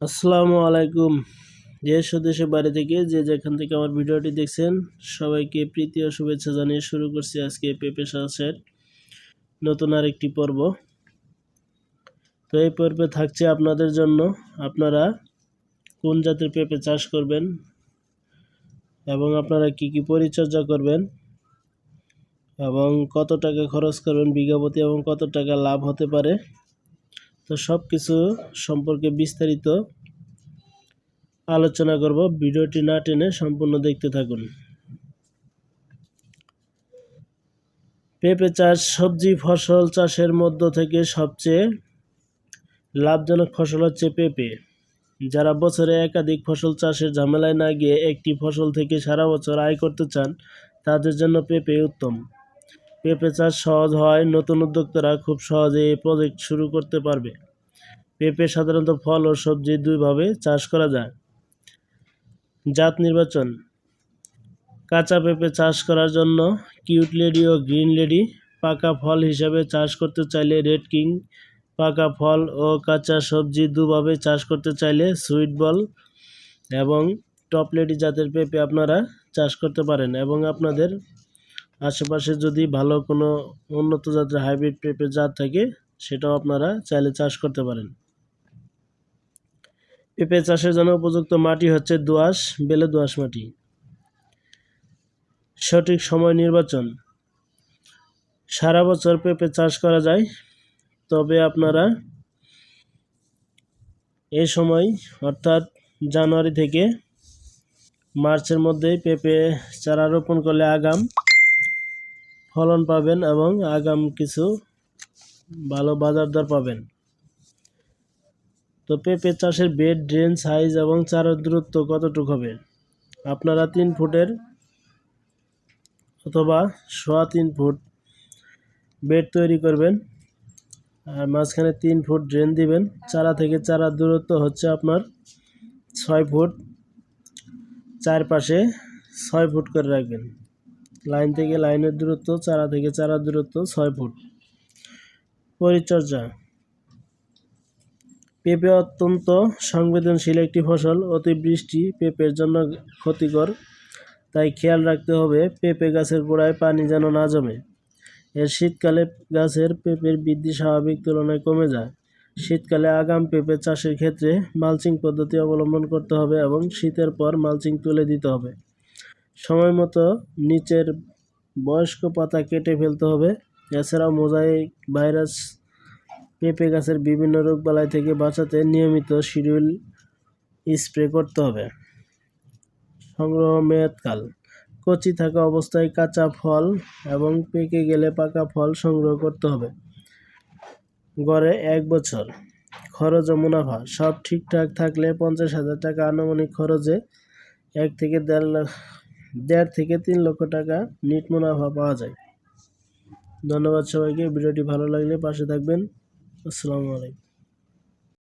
আসসালামু আলাইকুম। দেশ ও দেশের বাড়ি থেকে যে যেখান থেকে আমার ভিডিওটি দেখছেন, সবাইকে প্রীতি ও শুভেচ্ছা জানিয়ে শুরু করছি আজকে পেঁপে চাষের নতুন আরেকটি পর্ব। তো এই পর্বে থাকছে আপনাদের জন্য আপনারা কোন জাতের পেঁপে চাষ করবেন এবং আপনারা কি কি পরিচর্যা করবেন এবং কত টাকা খরচ করবেন বিঘাপতি এবং কত টাকা লাভ হতে পারে তো সব কিছু সম্পর্কে বিস্তারিত আলোচনা করব। ভিডিওটি না টেনে সম্পূর্ণ দেখতে থাকুন। পেঁপে চাষ সবজি ফসল চাষের মধ্য থেকে সবচেয়ে লাভজনক ফসল হচ্ছে পেঁপে। যারা বছরে একাধিক ফসল চাষের ঝামেলায় না গিয়ে একটি ফসল থেকে সারা বছর আয় করতে চান, তাদের জন্য পেঁপে উত্তম। পেঁপে চাষ সহজ হয়। নতুন উদ্যোক্তারা খুব সহজে এই প্রজেক্ট শুরু করতে পারবে। পেঁপে সাধারণত ফল ও সবজি দুইভাবে চাষ করা যায়। জাত নির্বাচন। কাঁচা পেঁপে চাষ করার জন্য কিউট লেডি ও গ্রিন লেডি পাকা ফল হিসাবে চাষ করতে চাইলে রেড কিং পাকা ফল ও কাঁচা সবজি দুভাবে চাষ করতে চাইলে সুইট বল এবং টপ লেডি জাতের পেঁপে আপনারা চাষ করতে পারেন এবং আপনাদের আশেপাশে যদি ভালো কোনো উন্নত জাতের হাইব্রিড পেঁপে জাত থাকে, সেটাও আপনারা চাইলে চাষ করতে পারেন। পেঁপে চাষের জন্য উপযুক্ত মাটি হচ্ছে দোআঁশ, বেলে দোআঁশ মাটি। সঠিক সময় নির্বাচন। সারা বছর পেঁপে চাষ করা যায়, তবে আপনারা এই সময়, অর্থাৎ জানুয়ারি থেকে মার্চের মধ্যেই পেঁপে চারা রোপণ করলে আগাম ফলন পাবেন এবং আগাম কিছু ভালো বাজার দর পাবেন। তো পেঁপে চাষের বেড, ড্রেন, সাইজ এবং চারার দূরত্ব কতটুকু হবে? আপনারা তিন ফুটের অথবা সোয়া তিন ফুট বেড তৈরি করবেন। আর মাঝখানে তিন ফুট ড্রেন দিবেন। চারা থেকে চারার দূরত্ব হচ্ছে আপনার ছয় ফুট। চারপাশে ছয় ফুট করে রাখবেন। লাইন থেকে লাইনের দূরত্ব, চারা থেকে চারার দূরত্ব ছয় ফুট। পরিচর্যা। পেঁপে অত্যন্ত সংবেদনশীল একটি ফসল, অতিবৃষ্টি পেঁপের জন্য ক্ষতিকর, তাই খেয়াল রাখতে হবে পেঁপে গাছের গোড়ায় পানি যেন না জমে। এর শীতকালে গাছের পেঁপের বৃদ্ধি স্বাভাবিক তুলনায় কমে যায়। শীতকালে আগাম পেঁপে চাষের ক্ষেত্রে মালচিং পদ্ধতি অবলম্বন করতে হবে এবং শীতের পর মালচিং তুলে দিতে হবে। সময় মতো নিচের বয়স্ক পাতা কেটে ফেলতে হবে। এছাড়াও মোজাইক ভাইরাস, পেঁপে গাছের বিভিন্ন রোগবালাই থেকে বাঁচাতে নিয়মিত শিডিউল স্প্রে করতে হবে। সংগ্রহ মেয়াদকাল। কচি থাকা অবস্থায় কাঁচা ফল এবং পেকে গেলে পাকা ফল সংগ্রহ করতে হবে। গড়ে এক বছর। খরচ ও মুনাফা। সব ঠিকঠাক থাকলে পঞ্চাশ হাজার টাকা আনুমানিক খরচে এক থেকে দেড় লাখ দেড় থেকে তিন লক্ষ টাকা নিট মুনাফা পাওয়া যায়। ধন্যবাদ সবাইকে, ভিডিওটি ভালো লাগলে পাশে থাকবেন। আসসালামু আলাইকুম।